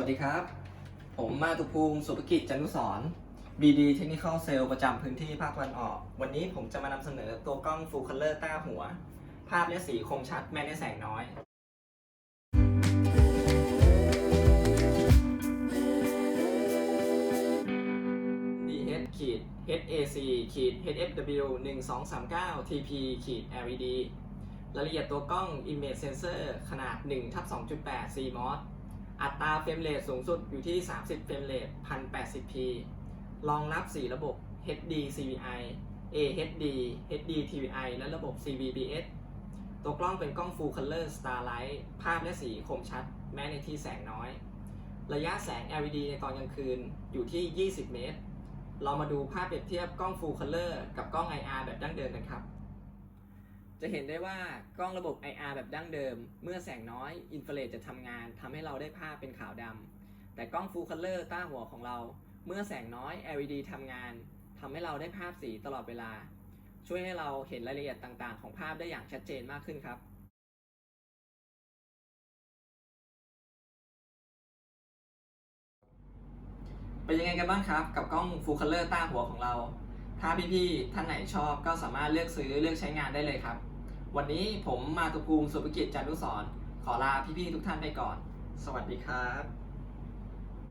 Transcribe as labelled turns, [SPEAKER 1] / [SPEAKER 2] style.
[SPEAKER 1] วัสดีครับ ผมมาตุภูมิสุภกิจจันทุสร BD Technical Sale ประจำพื้นที่ภาคตะวันออก วันนี้ผมจะมานำเสนอตัวกล้อง Full Color ต้าหัว ภาพและสีคมชัดแม้ในแสงน้อย DH ขีด HAC ขีด HFW 1239 TP ขีด LED รายละเอียดตัวกล้อง Image Sensor ขนาด1ทับ2.8 CMOS อัตราเฟรมเรทสูงสุดอยู่ที่ 30 เฟรมเรท 1080p รองรับ 4 ระบบ HD CVI AHD HD TVI และระบบ CVBS ตัวกล้องเป็นกล้อง Full Color Starlight ภาพและสีคมชัด แม้ในที่แสงน้อย ระยะแสง LED ในตอนกลางคืนอยู่ที่ 20 เมตร เรามาดูภาพเปรียบเทียบกล้อง Full Color กับกล้อง IR แบบดั้งเดิมกันครับ จะเห็นได้ว่ากล้องระบบ IR แบบดั้งเดิม เมื่อแสงน้อยอินฟราเรดจะทำงานทำให้เราได้ภาพเป็นขาวดำแต่กล้อง Full Color ต้าหัวของเรา เมื่อแสงน้อย LED ทำงานทำให้เราได้ภาพสีตลอดเวลา ช่วยให้เราเห็นรายละเอียดต่างๆ ของภาพได้อย่างชัดเจนมากขึ้นครับเป็นยังไงกันบ้างครับ กับกล้อง Full Color ต้าหัวของเรา ถ้าพี่ๆท่านไหนชอบก็สามารถเลือกซื้อเลือกใช้งานได้เลยครับ วันนี้ผมมาตุภูมิสุภกิจจันทุสรขอลาพี่ๆทุกท่านไปก่อน สวัสดีครับ